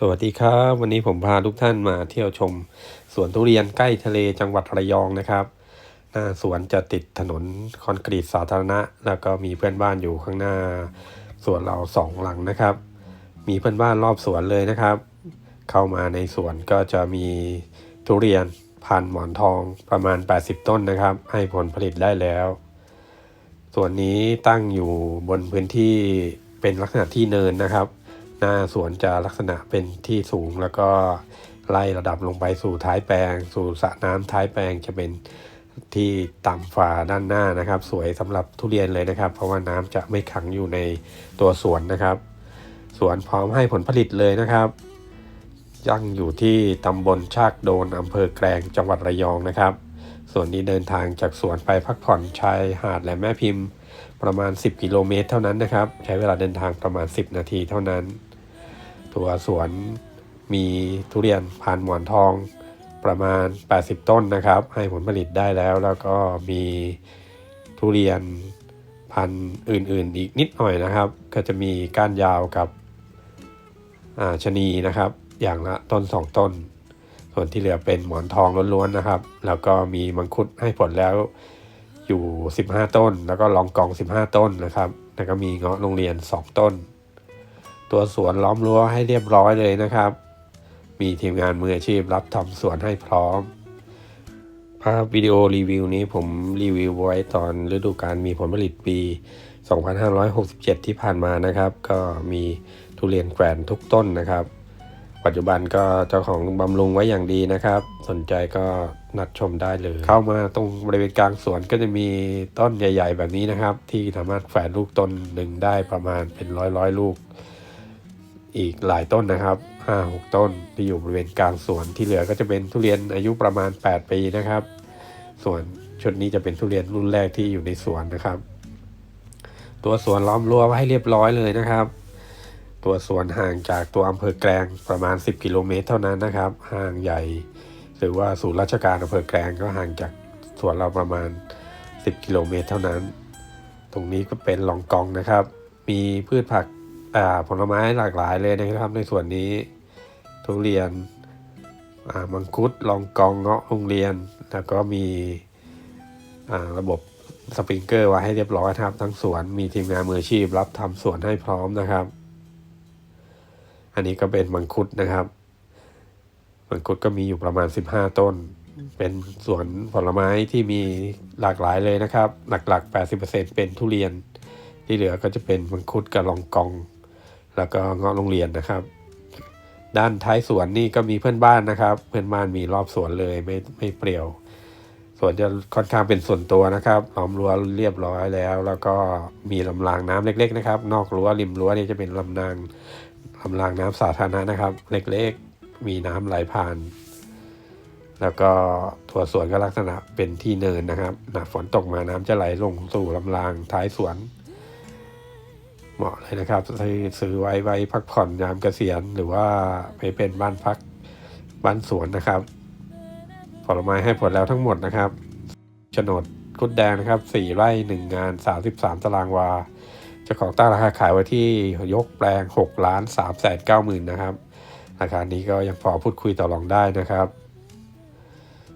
สวัสดีครับ วันนี้ผมพาทุกท่านมาเที่ยวชม สวนทุเรียนใกล้ทะเลจังหวัดระยองนะครับ หน้าสวนจะติดถนนคอนกรีตสาธารณะ แล้วก็มีเพื่อนบ้านอยู่ข้างหน้าสวนเราสองหลังนะครับ มีเพื่อนบ้านรอบสวนเลยนะครับ เข้ามาในสวนก็จะมีทุเรียนพันหมอนทองประมาณ 80 ต้นนะครับ ให้ผลผลิตได้แล้วส่วนนี้ตั้งอยู่บนพื้นที่เป็นลักษณะที่เนินนะครับ หน้าสวนจะลักษณะเป็นที่สูงแล้วก็ไล่ระดับลงไปสู่ท้ายแปลง สู่สระน้ำท้ายแปลงจะเป็นที่ต่ำฝาด้านหน้านะครับ สวยสำหรับทุเรียนเลยนะครับ เพราะว่าน้ำจะไม่ขังอยู่ในตัวสวนนะครับ สวนพร้อมให้ผลผลิตเลยนะครับยังอยู่ที่ตำบลชากโดนอำเภอแกลงจังหวัดระยองนะครับ ส่วนนี้เดินทางจากสวนไปพักผ่อนชายหาดแหลมแม่พิมพ์ ประมาณ 10 กิโลเมตรเท่านั้นนะครับ ใช้เวลาเดินทางประมาณ 10 นาทีเท่านั้น ตัวสวนมีทุเรียนพันหมอนทองประมาณ 80 ต้นนะครับ ให้ผลผลิตได้แล้ว แล้วก็มีทุเรียนพันธุ์อื่นๆ อีกนิดหน่อยนะครับ ก็จะมีก้านยาวกับอ่าชะนีนะครับ อย่างละต้น 2 ต้น ส่วนที่เหลือเป็นหมอนทองล้วนๆนะครับ แล้วก็มีมังคุดให้ผลแล้วอยู่ 15 ต้น แล้วก็ลองกอง 15 ต้นนะครับ แล้วก็มีเงาะโรงเรียน 2 ต้น ตัวสวนล้อมรั้วให้เรียบร้อยเลยนะครับ มีทีมงานมืออาชีพรับทำสวนให้พร้อม ภาพวิดีโอรีวิวนี้ผมรีวิวไว้ตอนฤดูกาลมีผลผลิตปี 2567 ที่ผ่านมานะครับ ก็มีทุเรียนแกรนทุกต้นนะครับ ปัจจุบันก็เจ้าของบำรุงไว้อย่างดีนะครับ สนใจก็นัดชมได้เลย เข้ามาตรงบริเวณกลางสวนก็จะมีต้นใหญ่ ๆ แบบนี้นะครับ ที่สามารถแฝดลูกต้นหนึ่งได้ประมาณเป็นร้อยร้อยๆลูก อีกหลายต้นนะครับห้าหกต้นที่อยู่บริเวณกลางสวนที่เหลือก็จะเป็นทุเรียนอายุประมาณ 8 ปีนะครับ ส่วนชุดนี้จะเป็นทุเรียนรุ่นแรกที่อยู่ในสวนนะครับ ตัวสวนล้อมรั้วไว้ให้เรียบร้อยเลยนะครับ ตัวสวนห่างจากตัวอำเภอแกลงประมาณ 10 กิโลเมตรเท่านั้นนะครับ ห่างใหญ่หรือว่าศูนย์ราชการอำเภอแกลงก็ห่างจากสวนเราประมาณ 10 กิโลเมตรเท่านั้น ตรงนี้ก็เป็นลองกองนะครับ มีพืชผัก ผลไม้หลากหลายเลยนะครับ ในส่วนนี้ทุเรียนอ่ามังคุดลองกองเงาะโรงเรียน แล้วก็มีอ่าระบบสปริงเกอร์ไว้ให้เรียบร้อยนะครับ ทั้งสวนมีทีมงานมืออาชีพ รับทำสวนให้พร้อมนะครับ อันนี้ก็เป็นมังคุดนะครับมังคุดก็มีอยู่ประมาณ 15 ต้น เป็นสวนผลไม้ที่มีหลากหลายเลยนะครับ หลักๆ 80%เป็นทุเรียน ที่เหลือก็จะเป็นมังคุดกับลองกอง แล้วก็เงาะโรงเรียนนะครับ ด้านท้ายสวนนี่ก็มีเพื่อนบ้านนะครับ เพื่อนบ้านมีรอบสวนเลยไม่ไม่เปลี่ยวสวนจะค่อนข้างเป็นส่วนตัวนะครับล้อมรั้วเรียบร้อยแล้ว แล้วก็มีลำรางน้ำเล็ก ๆ นะครับ นอกรั้วริมรั้วนี่จะเป็นลำนางลำรางน้ำสาธารณะนะครับ เล็กๆ มีน้ำไหลผ่าน แล้วก็ตัวสวนก็ลักษณะเป็นที่เนินนะครับหนาฝนตกมาน้ำจะไหลลงสู่ลำรางท้ายสวน เหมาะเลยนะครับซื้อซื้อไว้ไว้พักผ่อนยามเกษียณหรือว่าไปเป็นบ้านพักบ้านสวนนะครับ ผลไม้ให้ผลแล้วทั้งหมดนะครับโฉนดกุดแดงนะครับสี่ไร่หนึ่งงานสามสิบสามตารางวาเจ้าของตั้งราคาขายไว้ที่ยกแปลงหกล้านสามแสนเก้าหมื่นนะครับราคานี้ก็ยังพอพูดคุยต่อรองได้นะครับ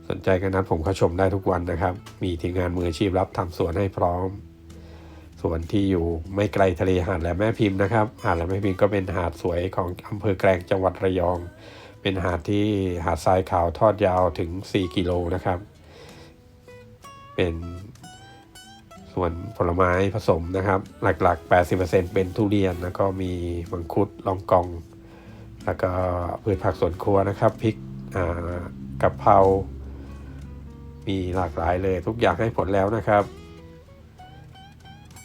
สนใจกันนัดผมเข้าชมได้ทุกวันนะครับ มีทีมงานมืออาชีพรับทำสวนให้พร้อม ส่วนที่อยู่ไม่ไกลทะเลหาดแหลมแม่พิมพ์นะครับ หาดแหลมแม่พิมพ์ก็เป็นหาดสวยของอำเภอแกลงจังหวัดระยอง เป็นหาดที่หาดทรายขาวทอดยาวถึง 4 กิโลนะครับ เป็นส่วนผลไม้ผสมนะครับ หลักๆ 80%เป็นทุเรียนแล้วก็มีมังคุดลองกอง แล้วก็พืชผักสวนครัวนะครับพริกอ่ากะเพรา มีหลากหลายเลยทุกอย่างให้ผลแล้วนะครับ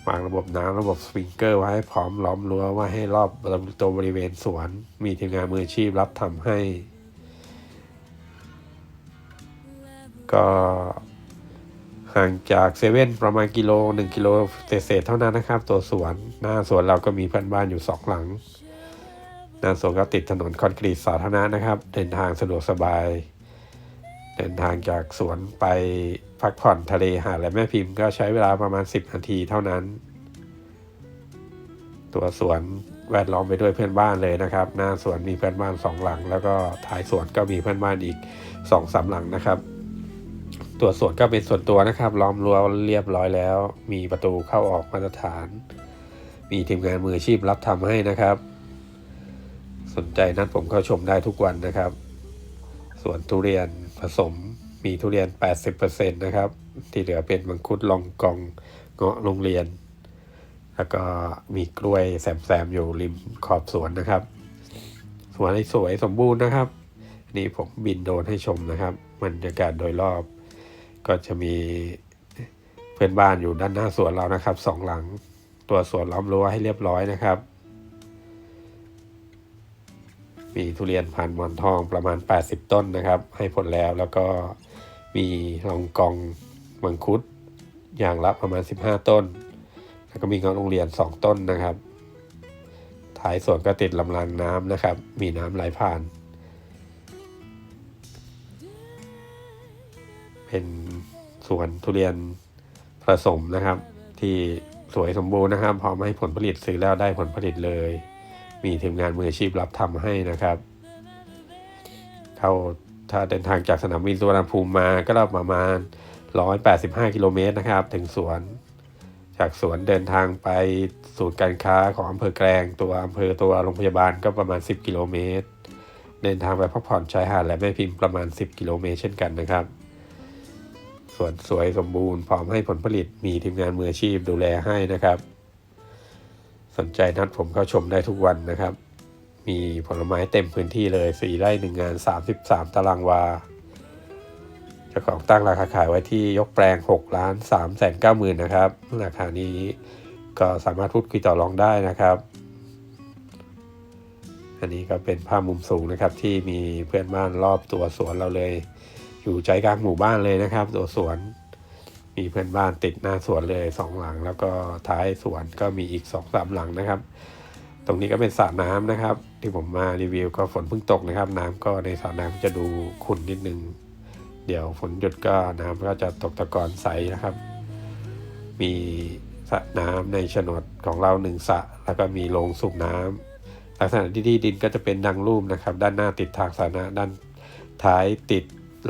วางระบบน้ำระบบสปริงเกอร์ไว้ให้พร้อมล้อมรั้วไว้ให้รอบตัวบริเวณสวน มีทีมงานมืออาชีพรับทำให้ ก็ห่างจากเซเว่นประมาณกิโลหนึ่งกิโลเศษเท่านั้นนะครับ ตัวสวนหน้าสวนเราก็มีเพื่อนบ้านอยู่สองหลังหน้าสวนก็ติดถนนคอนกรีตสาธารณะนะครับ เดินทางสะดวกสบาย เดินทางจากสวนไปพักผ่อนทะเลหาดและแม่พิมพ์ก็ใช้เวลาประมาณ 10 นาทีเท่านั้น ตัวสวนแวดล้อมไปด้วยเพื่อนบ้านเลยนะครับ หน้าสวนมีเพื่อนบ้านสองหลัง แล้วก็ท้ายสวนก็มีเพื่อนบ้านอีกสองสามหลังนะครับ ตัวสวนก็เป็นส่วนตัวนะครับ ล้อมรั้วเรียบร้อยแล้ว มีประตูเข้าออกมาตรฐาน มีทีมงานมืออาชีพรับทำให้นะครับ สนใจนัดผมเข้าชมได้ทุกวันนะครับ สวนทุเรียนผสมมีทุเรียน 80%นะครับ ที่เหลือเป็นมังคุดลองกองเงาะโรงเรียน แล้วก็มีกล้วยแซมๆอยู่ริมขอบสวนนะครับ สวนให้สวยสมบูรณ์นะครับนนี่ผมบินโดรนให้ชมนะครับบรรยากาศโดยรอบ ก็จะมีเพื่อนบ้านอยู่ด้านหน้าสวนเรานะครับสองหลัง ตัวสวนล้อมรั้วให้เรียบร้อยนะครับ มีทุเรียนพันหมอนทองประมาณ 80 ต้นนะครับ ให้ผลแล้วแล้วก็มีลองกองมังคุดอย่างละประมาณ 15 ต้น แล้วก็มีเงาะโรงเรียน 2 ต้นนะครับท้ายสวนก็ติดลำรางน้ำนะครับ มีน้ำไหลผ่าน เป็นสวนทุเรียนผสมนะครับ ที่สวยสมบูรณ์นะครับพร้อมให้ผลผลิตซื้อแล้วได้ผลผลิตเลย มีทีมงานมืออาชีพรับทำให้นะครับ เข้าถ้าเดินทางจากสนามบินสุวรรณภูมิมาก็ประมาณ 185 กิโลเมตรนะครับ ถึงสวน จากสวนเดินทางไปศูนย์การค้าของอำเภอแกลงตัวอำเภอตัวโรงพยาบาลก็ประมาณ 10 กิโลเมตร เดินทางไปพักผ่อนชายหาดและแม่พิมพ์ประมาณ 10 กิโลเมตรเช่นกันนะครับสวนสวยสมบูรณ์พร้อมให้ผลผลิตมีทีมงานมืออาชีพดูแลให้นะครับ สนใจนัดผมเข้าชมได้ทุกวันนะครับ มีผลไม้เต็มพื้นที่เลย 4 ไร่หนึ่งงาน 33 ตารางวาเจ้าของตั้งราคาขายไว้ที่ยกแปลง6ล้าน3แสน9หมื่นนะครับ ราคานี้ก็สามารถพูดคุยต่อรองได้นะครับ อันนี้ก็เป็นภาพมุมสูงนะครับที่มีเพื่อนบ้านรอบตัวสวนเราเลย อยู่ใจกลางหมู่บ้านเลยนะครับ ตัวสวน มีเพื่อนบ้านติดหน้าสวนเลยสองหลัง แล้วก็ท้ายสวนก็มีอีกสองสามหลังนะครับ ตรงนี้ก็เป็นสระน้ำนะครับ ที่ผมมารีวิวก็ฝนเพิ่งตกนะครับ น้ำก็ในสระน้ำจะดูขุ่นนิดนึง เดี๋ยวฝนหยุดก็น้ำก็จะตกตะกอนใสนะครับ มีสระน้ำในโฉนดของเราหนึ่งสระแล้วก็มีโรงสูบน้ำลักษณะที่ที่ดินก็จะเป็นดังรูปนะครับ ด้านหน้าติดทางสาธารณะด้านท้ายติด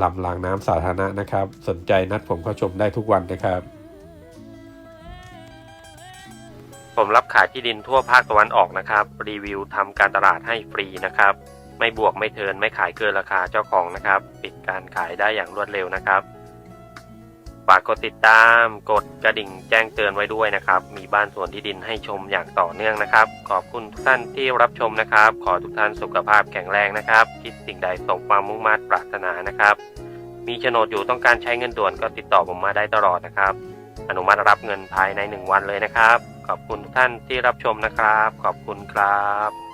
ลำรางน้ำสาธารณะนะครับ สนใจนัดผมเข้าชมได้ทุกวันนะครับ ผมรับขายที่ดินทั่วภาคตะวันออกนะครับ รีวิวทำการตลาดให้ฟรีนะครับ ไม่บวกไม่เทินไม่ขายเกินราคาเจ้าของนะครับ ปิดการขายได้อย่างรวดเร็วนะครับ ฝากกดติดตาม กดกระดิ่งแจ้งเตือนไว้ด้วยนะครับ มีบ้านสวนที่ดินให้ชมอย่างต่อเนื่องนะครับ ขอบคุณทุกท่านที่รับชมนะครับ ขอทุกท่านสุขภาพแข็งแรงนะครับ คิดสิ่งใดสมความมุ่งมั่นปรารถนานะครับ มีโฉนดอยู่ต้องการใช้เงินด่วนก็ติดต่อผมมาได้ตลอดนะครับ อนุมัติรับเงินภายใน 1 วันเลยนะครับ ขอบคุณทุกท่านที่รับชมนะครับ ขอบคุณครับ